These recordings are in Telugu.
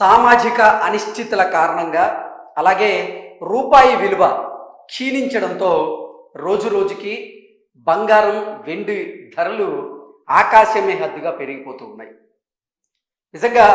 సామాజిక అనిశ్చితుల కారణంగా అలాగే రూపాయి విలువ క్షీణించడంతో రోజు రోజుకి బంగారం వెండి ధరలు ఆకాశమే హద్దుగా పెరిగిపోతూ ఉన్నాయి. నిజంగా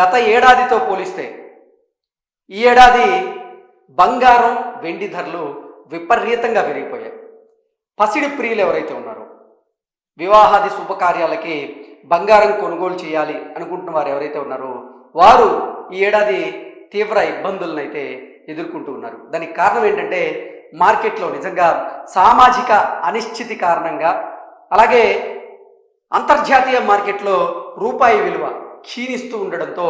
గత ఏడాదితో పోలిస్తే ఈ ఏడాది బంగారం వెండి ధరలు విపరీతంగా పెరిగిపోయాయి. పసిడి ప్రియులు ఎవరైతే ఉన్నారో వివాహాది శుభకార్యాలకి బంగారం కొనుగోలు చేయాలి అనుకుంటున్న వారు ఎవరైతే ఉన్నారో వారు ఈ ఏడాది తీవ్ర ఇబ్బందులను అయితే ఎదుర్కొంటూ ఉన్నారు. దానికి కారణం ఏంటంటే మార్కెట్లో నిజంగా సామాజిక అనిశ్చితి కారణంగా అలాగే అంతర్జాతీయ మార్కెట్లో రూపాయి విలువ క్షీణిస్తూ ఉండడంతో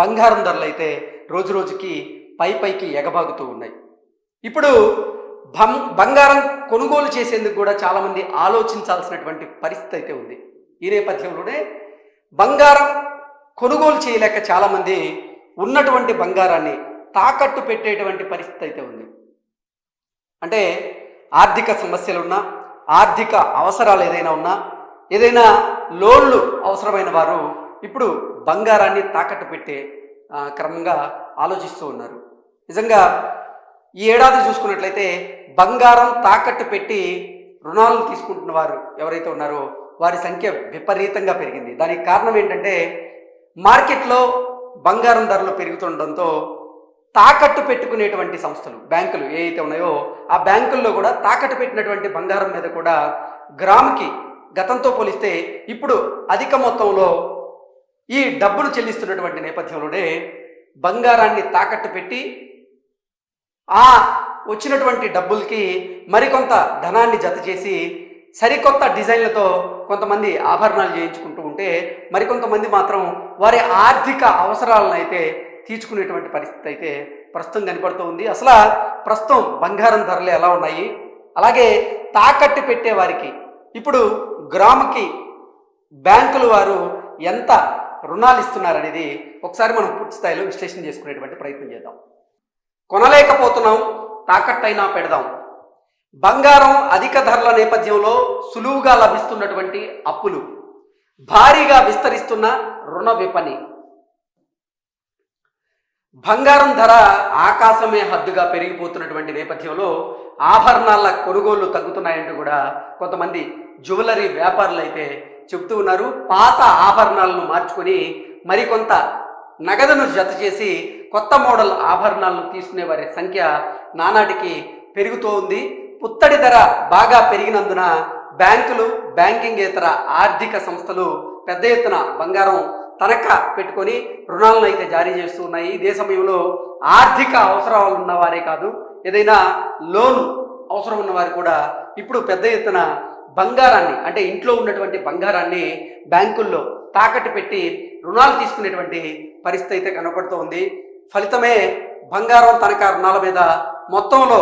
బంగారం ధరలు అయితే రోజు రోజుకి పై పైకి ఎగబాగుతూ ఉన్నాయి. ఇప్పుడు బం బంగారం కొనుగోలు చేసేందుకు కూడా చాలామంది ఆలోచించాల్సినటువంటి పరిస్థితి అయితే ఉంది. ఈ నేపథ్యంలోనే బంగారం కొనుగోలు చేయలేక చాలామంది ఉన్నటువంటి బంగారాన్ని తాకట్టు పెట్టేటువంటి పరిస్థితి అయితే ఉంది. అంటే ఆర్థిక సమస్యలు ఉన్నా ఆర్థిక అవసరాలు ఏదైనా ఉన్నా ఏదైనా లోన్లు అవసరమైన వారు ఇప్పుడు బంగారాన్ని తాకట్టు పెట్టే క్రమంగా ఆలోచిస్తూ ఉన్నారు. నిజంగా ఈ ఏడాది చూసుకున్నట్లయితే బంగారం తాకట్టు పెట్టి రుణాలు తీసుకుంటున్న వారు ఎవరైతే ఉన్నారో వారి సంఖ్య విపరీతంగా పెరిగింది. దానికి కారణం ఏంటంటే మార్కెట్లో బంగారం ధరలు పెరుగుతుండడంతో తాకట్టు పెట్టుకునేటువంటి సంస్థలు బ్యాంకులు ఏవైతే ఉన్నాయో ఆ బ్యాంకుల్లో కూడా తాకట్టు పెట్టినటువంటి బంగారం మీద కూడా గ్రాముకి గతంతో పోలిస్తే ఇప్పుడు అధిక మొత్తంలో ఈ డబ్బులు చెల్లిస్తున్నటువంటి నేపథ్యంలోనే బంగారాన్ని తాకట్టు పెట్టి ఆ వచ్చినటువంటి డబ్బులకి మరికొంత ధనాన్ని జత చేసి సరికొత్త డిజైన్లతో కొంతమంది ఆభరణాలు చేయించుకుంటూ ఉంటే మరికొంతమంది మాత్రం వారి ఆర్థిక అవసరాలను అయితే తీర్చుకునేటువంటి పరిస్థితి అయితే ప్రస్తుతం కనపడుతూ ఉంది. అసలు ప్రస్తుతం బంగారం ధరలు ఎలా ఉన్నాయి? అలాగే తాకట్టు పెట్టే వారికి ఇప్పుడు గ్రాముకి బ్యాంకులు వారు ఎంత రుణాలు ఇస్తున్నారనేది ఒకసారి మనం పూర్తి స్థాయిలో విశ్లేషణ చేసుకునేటువంటి ప్రయత్నం చేద్దాం. కొనలేకపోతున్నాం తాకట్టైనా పెడదాం. బంగారం అధిక ధరల నేపథ్యంలో సులువుగా లభిస్తున్నటువంటి అప్పులు. భారీగా విస్తరిస్తున్న రుణ విపణి. బంగారం ధర ఆకాశమే హద్దుగా పెరిగిపోతున్నటువంటి నేపథ్యంలో ఆభరణాల కొనుగోళ్ళు తగ్గుతున్నాయంటూ కూడా కొంతమంది జ్యువెలరీ వ్యాపారులు అయితే చెబుతూ ఉన్నారు. పాత ఆభరణాలను మార్చుకొని మరికొంత నగదును జత చేసి కొత్త మోడల్ ఆభరణాలను తీసుకునే వారి సంఖ్య నానాటికి పెరుగుతూ ఉంది పుత్తడి ధర బాగా పెరిగినందున బ్యాంకులు బ్యాంకింగేతర ఆర్థిక సంస్థలు పెద్ద ఎత్తున బంగారం తనఖా పెట్టుకొని రుణాలను అయితే జారీ చేస్తూ ఉన్నాయి. ఇదే సమయంలో ఆర్థిక అవసరాలు ఉన్నవారే కాదు ఏదైనా లోన్ అవసరం ఉన్నవారు కూడా ఇప్పుడు పెద్ద ఎత్తున బంగారాన్ని అంటే ఇంట్లో ఉన్నటువంటి బంగారాన్ని బ్యాంకుల్లో తాకట్టు పెట్టి రుణాలు తీసుకునేటువంటి పరిస్థితి అయితే కనపడుతోంది ఫలితమే బంగారం తనఖా రుణాల మీద మొత్తంలో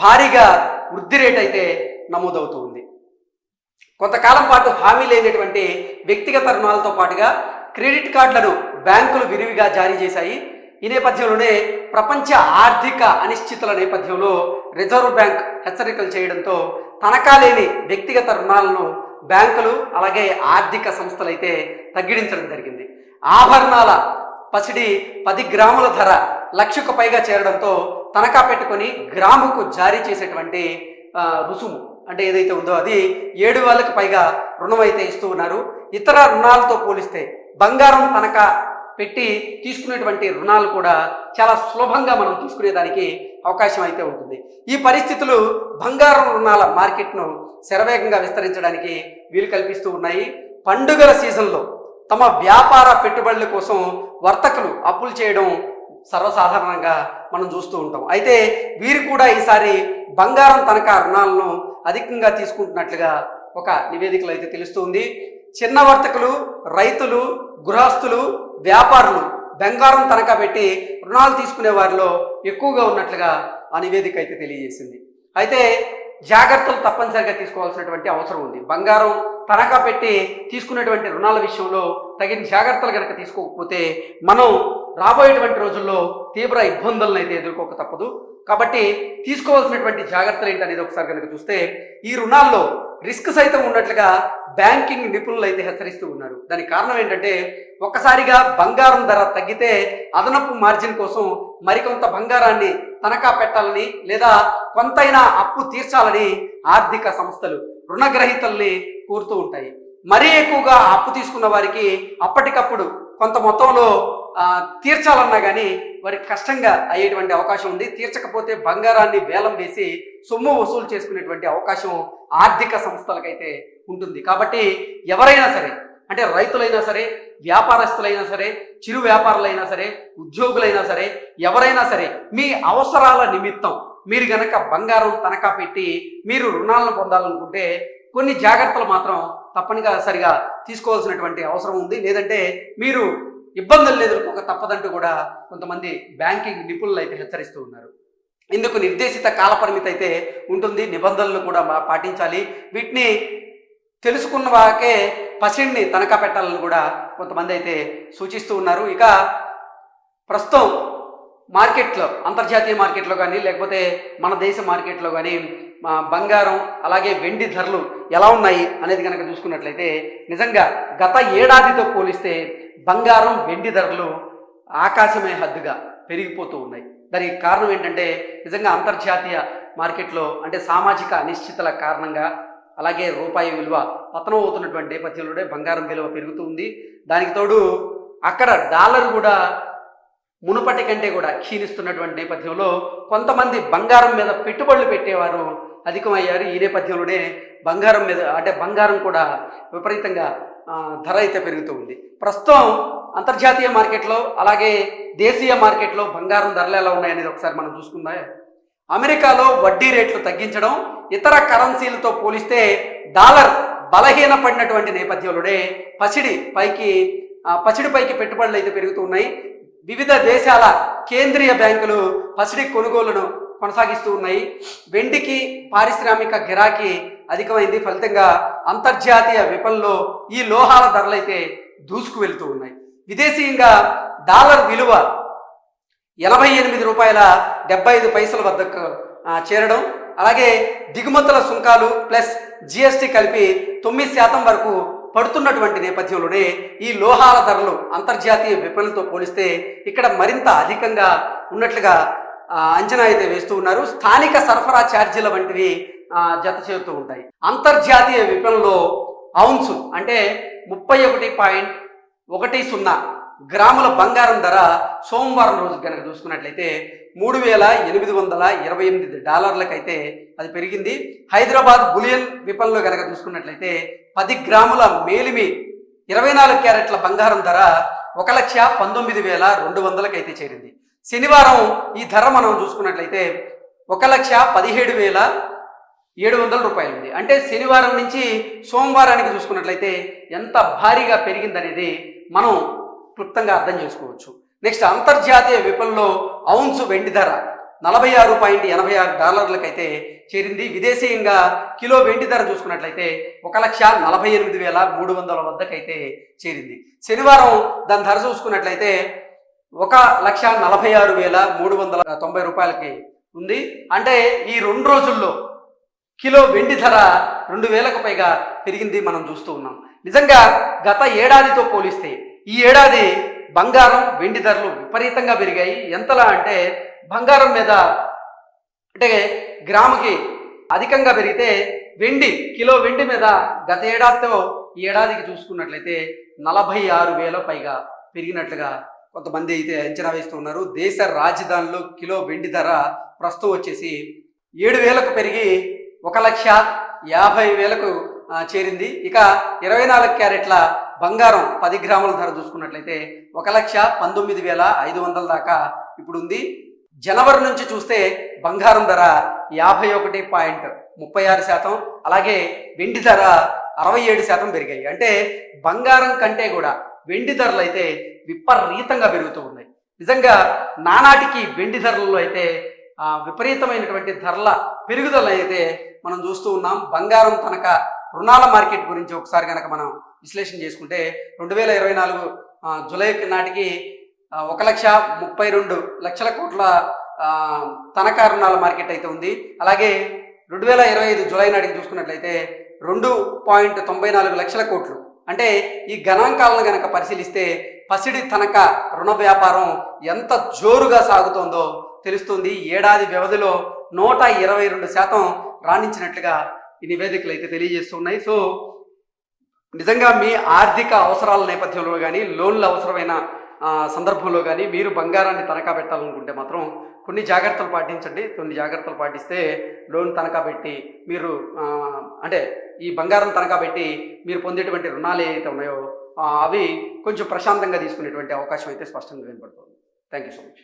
భారీగా వృద్ధి రేట్ అయితే నమోదవుతూ ఉంది. కొంతకాలం పాటు హామీ లేనటువంటి వ్యక్తిగత రుణాలతో పాటుగా క్రెడిట్ కార్డులను బ్యాంకులు విరివిగా జారీ చేశాయి. ఈ నేపథ్యంలోనే ప్రపంచ ఆర్థిక అనిశ్చితుల నేపథ్యంలో రిజర్వ్ బ్యాంక్ హెచ్చరికలు చేయడంతో తనఖా లేని వ్యక్తిగత రుణాలను బ్యాంకులు అలాగే ఆర్థిక సంస్థలు అయితే తగ్గించడం జరిగింది. ఆభరణాల పసిడి పది గ్రాముల ధర లక్షకు పైగా చేరడంతో తనఖా పెట్టుకొని గ్రాముకు జారీ చేసేటువంటి రుసుము అంటే ఏదైతే ఉందో అది ఏడు వేలకు పైగా రుణం అయితే ఇస్తూ ఉన్నారు. ఇతర రుణాలతో పోలిస్తే బంగారం తనఖా పెట్టి తీసుకునేటువంటి రుణాలు కూడా చాలా సులభంగా మనం తీసుకునేదానికి అవకాశం అయితే ఉంటుంది. ఈ పరిస్థితులు బంగారం రుణాల మార్కెట్ను శరవేగంగా విస్తరించడానికి వీలు కల్పిస్తూ ఉన్నాయి. పండుగల సీజన్లో తమ వ్యాపార పెట్టుబడుల కోసం వర్తకులు అప్పులు చేయడం సర్వసాధారణంగా మనం చూస్తూ ఉంటాం. అయితే వీరు కూడా ఈసారి బంగారం తనఖా రుణాలను అధికంగా తీసుకుంటున్నట్లుగా ఒక నివేదికలో అయితే తెలుస్తుంది. చిన్న వర్తకులు రైతులు గృహస్థులు వ్యాపారులు బంగారం తనఖా పెట్టి రుణాలు తీసుకునే వారిలో ఎక్కువగా ఉన్నట్లుగా ఆ నివేదిక అయితే తెలియజేసింది. అయితే జాగ్రత్తలు తప్పనిసరిగా తీసుకోవాల్సినటువంటి అవసరం ఉంది. బంగారం తనఖా పెట్టి తీసుకునేటువంటి రుణాల విషయంలో తగిన జాగ్రత్తలు కనుక తీసుకోకపోతే మనం రాబోయేటువంటి రోజుల్లో తీవ్ర ఇబ్బందులను అయితే ఎదుర్కోక తప్పదు. కాబట్టి తీసుకోవాల్సినటువంటి జాగ్రత్తలు ఏంటనేది ఒకసారి కనుక చూస్తే ఈ రుణాల్లో రిస్క్ సైతం ఉన్నట్లుగా బ్యాంకింగ్ నిపుణులు అయితే హెచ్చరిస్తూ ఉన్నారు. దానికి కారణం ఏంటంటే ఒక్కసారిగా బంగారం ధర తగ్గితే అదనపు మార్జిన్ కోసం మరికొంత బంగారాన్ని తనఖా పెట్టాలని లేదా కొంతైనా అప్పు తీర్చాలని ఆర్థిక సంస్థలు రుణగ్రహీతల్ని కోరుతూ ఉంటాయి. మరీ ఎక్కువగా అప్పు తీసుకున్న వారికి అప్పటికప్పుడు కొంత మొత్తంలో తీర్చాలన్నా కానీ వారికి కష్టంగా అయ్యేటువంటి అవకాశం ఉంది. తీర్చకపోతే బంగారాన్ని వేలం వేసి సొమ్ము వసూలు చేసుకునేటువంటి అవకాశం ఆర్థిక సంస్థలకైతే ఉంటుంది. కాబట్టి ఎవరైనా సరే అంటే రైతులైనా సరే వ్యాపారస్తులైనా సరే చిరు వ్యాపారులైనా సరే ఉద్యోగులైనా సరే ఎవరైనా సరే మీ అవసరాల నిమిత్తం మీరు గనక బంగారం తనఖా పెట్టి మీరు రుణాలను పొందాలనుకుంటే కొన్ని జాగ్రత్తలు మాత్రం తప్పనిసరిగా తీసుకోవాల్సినటువంటి అవసరం ఉంది. లేదంటే మీరు ఇబ్బందులు ఎదుర్కొక తప్పదంటూ కూడా కొంతమంది బ్యాంకింగ్ నిపుణులు అయితే హెచ్చరిస్తూ ఉన్నారు. ఇందుకు నిర్దేశిత కాలపరిమితి అయితే ఉంటుంది. నిబంధనలు కూడా పాటించాలి. వీటిని తెలుసుకున్న వాకే పసిడిని తనఖా పెట్టాలని కూడా కొంతమంది అయితే సూచిస్తూ ఉన్నారు. ఇక ప్రస్తుతం మార్కెట్లో అంతర్జాతీయ మార్కెట్లో కానీ లేకపోతే మన దేశ మార్కెట్లో కానీ బంగారం అలాగే వెండి ధరలు ఎలా ఉన్నాయి అనేది కనుక చూసుకున్నట్లయితే నిజంగా గత ఏడాదితో పోలిస్తే బంగారం వెండి ధరలు ఆకాశమే హద్దుగా పెరిగిపోతూ ఉన్నాయి. దానికి కారణం ఏంటంటే నిజంగా అంతర్జాతీయ మార్కెట్లో అంటే సామాజిక అనిశ్చితల కారణంగా అలాగే రూపాయి విలువ పతనం అవుతున్నటువంటి నేపథ్యంలోనే బంగారం విలువ పెరుగుతూ ఉంది. దానికి తోడు అక్కడ డాలర్ కూడా మునుపటి కంటే కూడా క్షీణిస్తున్నటువంటి నేపథ్యంలో కొంతమంది బంగారం మీద పెట్టుబడులు పెట్టేవారు అధికమయ్యారు. ఈ నేపథ్యంలోనే బంగారం మీద అంటే బంగారం కూడా విపరీతంగా ధర అయితే పెరుగుతూ ఉంది. ప్రస్తుతం అంతర్జాతీయ మార్కెట్లో అలాగే దేశీయ మార్కెట్లో బంగారం ధరలు ఎలా ఉన్నాయనేది ఒకసారి మనం చూసుకుందా. అమెరికాలో వడ్డీ రేట్లు తగ్గించడం ఇతర కరెన్సీలతో పోలిస్తే డాలర్ బలహీనపడినటువంటి నేపథ్యంలోనే పసిడి పైకి పసిడి పైకి పెట్టుబడులు అయితే పెరుగుతున్నాయి వివిధ దేశాల కేంద్రీయ బ్యాంకులు పసిడి కొనుగోలును కొనసాగిస్తూ ఉన్నాయి. వెండికి పారిశ్రామిక గిరాకీ అధికమైంది. ఫలితంగా అంతర్జాతీయ విపణిలో ఈ లోహాల ధరలైతే దూసుకు వెళ్తూ ఉన్నాయి. విదేశీయంగా డాలర్ విలువ ఎనభై ఎనిమిది రూపాయల డెబ్బై ఐదు పైసల వద్దకు చేరడం. అలాగే దిగుమతుల సుంకాలు ప్లస్ జిఎస్టీ కలిపి తొమ్మిది శాతం వరకు పడుతున్నటువంటి నేపథ్యంలోనే ఈ లోహాల ధరలు అంతర్జాతీయ విపణులతో పోలిస్తే ఇక్కడ మరింత అధికంగా ఉన్నట్లుగా అంచనా అయితే వేస్తూ ఉన్నారు. స్థానిక సరఫరా ఛార్జీల వంటివి జత చేరుతూ ఉంటాయి. అంతర్జాతీయ విపణిలో అవున్సు అంటే ముప్పై ఒకటి పాయింట్ ఒకటి సున్నా గ్రాముల బంగారం ధర సోమవారం రోజు కనుక చూసుకున్నట్లయితే మూడు వేల ఎనిమిది వందల ఇరవై ఎనిమిది డాలర్లకైతే అది పెరిగింది. హైదరాబాద్ బులియన్ విపణిలో కనుక చూసుకున్నట్లయితే పది గ్రాముల మేలిమి ఇరవై నాలుగు క్యారెట్ల బంగారం ధర ఒక లక్ష పంతొమ్మిది వేల రెండు వందలకైతే చేరింది. శనివారం ఈ ధర మనం చూసుకున్నట్లయితే ఒక లక్ష పదిహేడు వేల ఏడు వందల రూపాయలు ఉంది. అంటే శనివారం నుంచి సోమవారానికి చూసుకున్నట్లయితే ఎంత భారీగా పెరిగిందనేది మనం క్లుప్తంగా అర్థం చేసుకోవచ్చు. నెక్స్ట్ అంతర్జాతీయ విపణిలో ఔన్సు వెండి ధర నలభై ఆరు పాయింట్ ఎనభై ఆరు డాలర్లకైతే చేరింది. విదేశీయంగా కిలో వెండి ధర చూసుకున్నట్లయితే ఒక లక్ష నలభై ఎనిమిది వేల మూడు వందల వద్దకైతే చేరింది. శనివారం దాని ధర చూసుకున్నట్లయితే ఒక లక్ష నలభై ఆరు వేల మూడు వందల తొంభై రూపాయలకి ఉంది. అంటే ఈ రెండు రోజుల్లో కిలో వెండి ధర రెండు వేలకు పైగా పెరిగింది మనం చూస్తూ ఉన్నాం. నిజంగా గత ఏడాదితో పోలిస్తే ఈ ఏడాది బంగారం వెండి ధరలు విపరీతంగా పెరిగాయి. ఎంతలా అంటే బంగారం మీద అంటే గ్రాముకి అధికంగా పెరిగితే వెండి కిలో వెండి మీద గత ఏడాదితో ఈ ఏడాదికి చూసుకున్నట్లయితే నలభై ఆరు వేల పైగా పెరిగినట్లుగా కొంతమంది అయితే అంచనా వేస్తూ ఉన్నారు. దేశ రాజధానిలో కిలో వెండి ధర ప్రస్తుతం వచ్చేసి ఏడు వేలకు పెరిగి ఒక లక్ష యాభై వేలకు చేరింది. ఇక ఇరవై నాలుగు క్యారెట్ల బంగారం పది గ్రాముల ధర చూసుకున్నట్లయితే ఒక లక్ష పంతొమ్మిది వేల ఐదు వందల దాకా ఇప్పుడు ఉంది జనవరి నుంచి చూస్తే బంగారం ధర యాభై ఒకటి పాయింట్ ముప్పై ఆరు శాతం అలాగే వెండి ధర అరవై ఏడు శాతం పెరిగాయి. అంటే బంగారం కంటే కూడా వెండి ధరలు అయితే విపరీతంగా పెరుగుతూ ఉన్నాయి. నిజంగా నానాటికి వెండి ధరలలో అయితే విపరీతమైనటువంటి ధరల పెరుగుదల అయితే మనం చూస్తూ ఉన్నాం. బంగారం తనక రుణాల మార్కెట్ గురించి ఒకసారి కనుక మనం విశ్లేషణ చేసుకుంటే రెండు వేల ఇరవై నాలుగు జూలై నాటికి ఒక లక్ష ముప్పై రెండు లక్షల కోట్ల తనఖా రుణాల మార్కెట్ అయితే ఉంది. అలాగే రెండు వేల ఇరవై ఐదు జూలై నాటికి చూసుకున్నట్లయితే రెండు పాయింట్ తొంభై నాలుగు లక్షల కోట్లు అంటే ఈ గణాంకాలను గనక పరిశీలిస్తే పసిడి తనక రుణ వ్యాపారం ఎంత జోరుగా సాగుతోందో తెలుస్తుంది. ఏడాది వ్యవధిలో నూట ఇరవై రెండు శాతం రాణించినట్లుగా ఈ నివేదికలు అయితే తెలియజేస్తున్నాయి. సో నిజంగా మీ ఆర్థిక అవసరాల నేపథ్యంలో కానీ లోన్లు అవసరమైన సందర్భంలో కానీ మీరు బంగారాన్ని తనఖా పెట్టాలనుకుంటే మాత్రం కొన్ని జాగ్రత్తలు పాటించండి. కొన్ని జాగ్రత్తలు పాటిస్తే లోన్ తనఖా పెట్టి మీరు అంటే ఈ బంగారం తనఖా పెట్టి మీరు పొందేటువంటి రుణాలు ఏవైతే ఉన్నాయో అవి కొంచెం ప్రశాంతంగా తీసుకునేటువంటి అవకాశం అయితే స్పష్టంగా కనబడుతుంది. Thank you so much